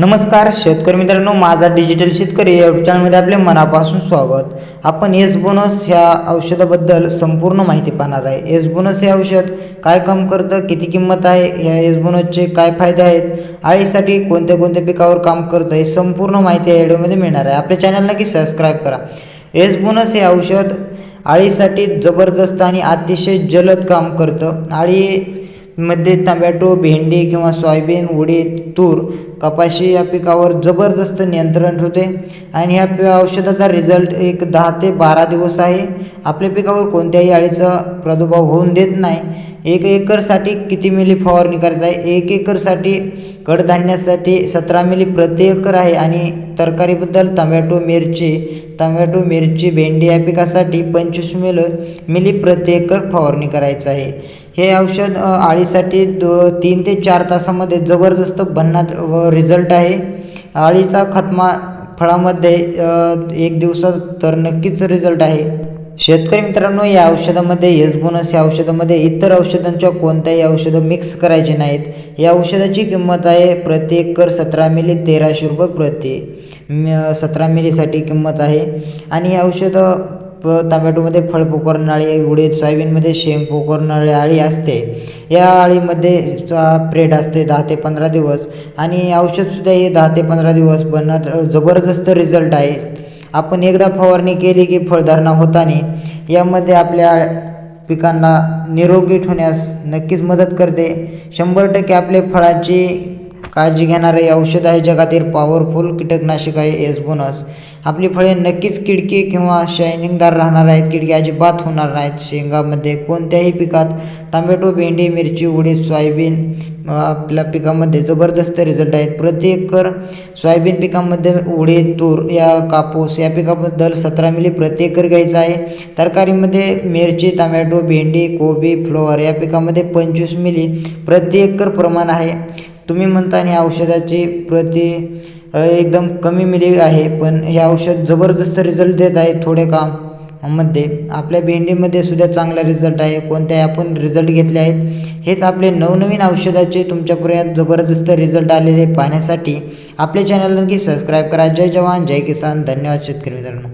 नमस्कार शेतकरी मित्रांनो माझा डिजिटल शेतकरी या चॅनलमध्ये आपले मनापासून स्वागत. आपण एस बोनस ह्या औषधाबद्दल संपूर्ण माहिती पाहणार आहे. एस बोनस हे औषध काय काम करतं किती किंमत आहे ह्या एस बोनसचे काय फायदे आहेत आळीसाठी कोणत्या कोणत्या पिकावर काम करतं हे संपूर्ण माहिती या व्हिडिओमध्ये मिळणार आहे. आपल्या चॅनलला की सबस्क्राईब करा. एस बोनस हे औषध आळीसाठी जबरदस्त आणि अतिशय जलद काम करतं. आळी मध्ये टमॅटो भेंडी किंवा सोयाबीन उडीद तूर कपाशी या पिकावर जबरदस्त नियंत्रण ठेवते. आणि ह्या औषधाचा रिझल्ट एक दहा ते बारा दिवस आहे. आपल्या पिकावर कोणत्याही अळीचा प्रादुर्भाव होऊन देत नाही. एक एकरसाठी किती मिली फवारणी करायचं आहे? एक एकरसाठी कडधान्यासाठी सतरा मिली प्रति एकर आहे. आणि तरकारीबद्दल टमॅटो मिरची टमॅटो मिरची भेंडी या पिकासाठी पंचवीस मिल मिली प्रति एकर फवारणी करायचं आहे. हे औषध आळीसाठी दो तीन ते चार तासामध्ये जबरदस्त भन्नाट रिझल्ट आहे. आळीचा खतमा फळामध्ये एक दिवसात तर नक्कीच रिझल्ट आहे. शेतकरी मित्रांनो या औषधामध्ये एस या औषधामध्ये इतर औषधांच्या कोणत्याही औषधं मिक्स करायचे नाहीत. या औषधाची किंमत आहे प्रति एकर सतरा मिली तेराशे रुपये प्रति सतरा मिलीसाठी किंमत आहे. आणि हे औषधं प टमॅटोमध्ये फळ पोकरणाळी उडीद सोयाबीनमध्ये शेंग पोकरणाळी आळी असते. या आळीमध्ये प्रेड असते दहा ते पंधरा दिवस आणि औषधसुद्धा हे दहा ते पंधरा दिवस पण जबरदस्त रिझल्ट आहे. आपण एकदा फवारणी केली की फळधारणा होताना यामध्ये आपल्या पिकांना निरोगी ठेवण्यास नक्कीच मदत करते. शंभर टक्के आपले फळांची काळजी घेणारे हे औषध आहे जगातील पॉवरफुल कीटकनाशक आहे एस बोनस आपली फळे नक्कीच किडकी किंवा शायनिंगदार राहणार आहेत किडकी अजिबात होणार नाहीत. शेंगामध्ये कोणत्याही पिकात टमॅटो भेंडी मिरची उडीद सोयाबीन आपल्या पिकामध्ये जबरदस्त रिझल्ट आहेत. प्रति एकर सोयाबीन पिकामध्ये उडीद तूर या कापूस या पिकाबद्दल सतरा मिली प्रति एकर घ्यायचं आहे. तरकारीमध्ये मिरची टमॅटो भेंडी कोबी फ्लोअर या पिकामध्ये पंचवीस मिली प्रति एकर प्रमाण आहे. तुम्ही म्हणता आणि औषधाची प्रति एकदम कमी मिली आहे पण हे औषध जबरदस्त रिझल्ट देत आहे थोडे काममध्ये. आपल्या भेंडीमध्ये सुद्धा चांगला रिझल्ट आहे. कोणत्याही आपण रिझल्ट घेतले आहेत हेच आपले नवनवीन औषधाचे तुमच्यापर्यंत जबरदस्त रिझल्ट आलेले पाहण्यासाठी आपल्या चॅनल नक्की सबस्क्राईब करा. जय जवान जय किसान. धन्यवाद शेतकरी मित्रांनो.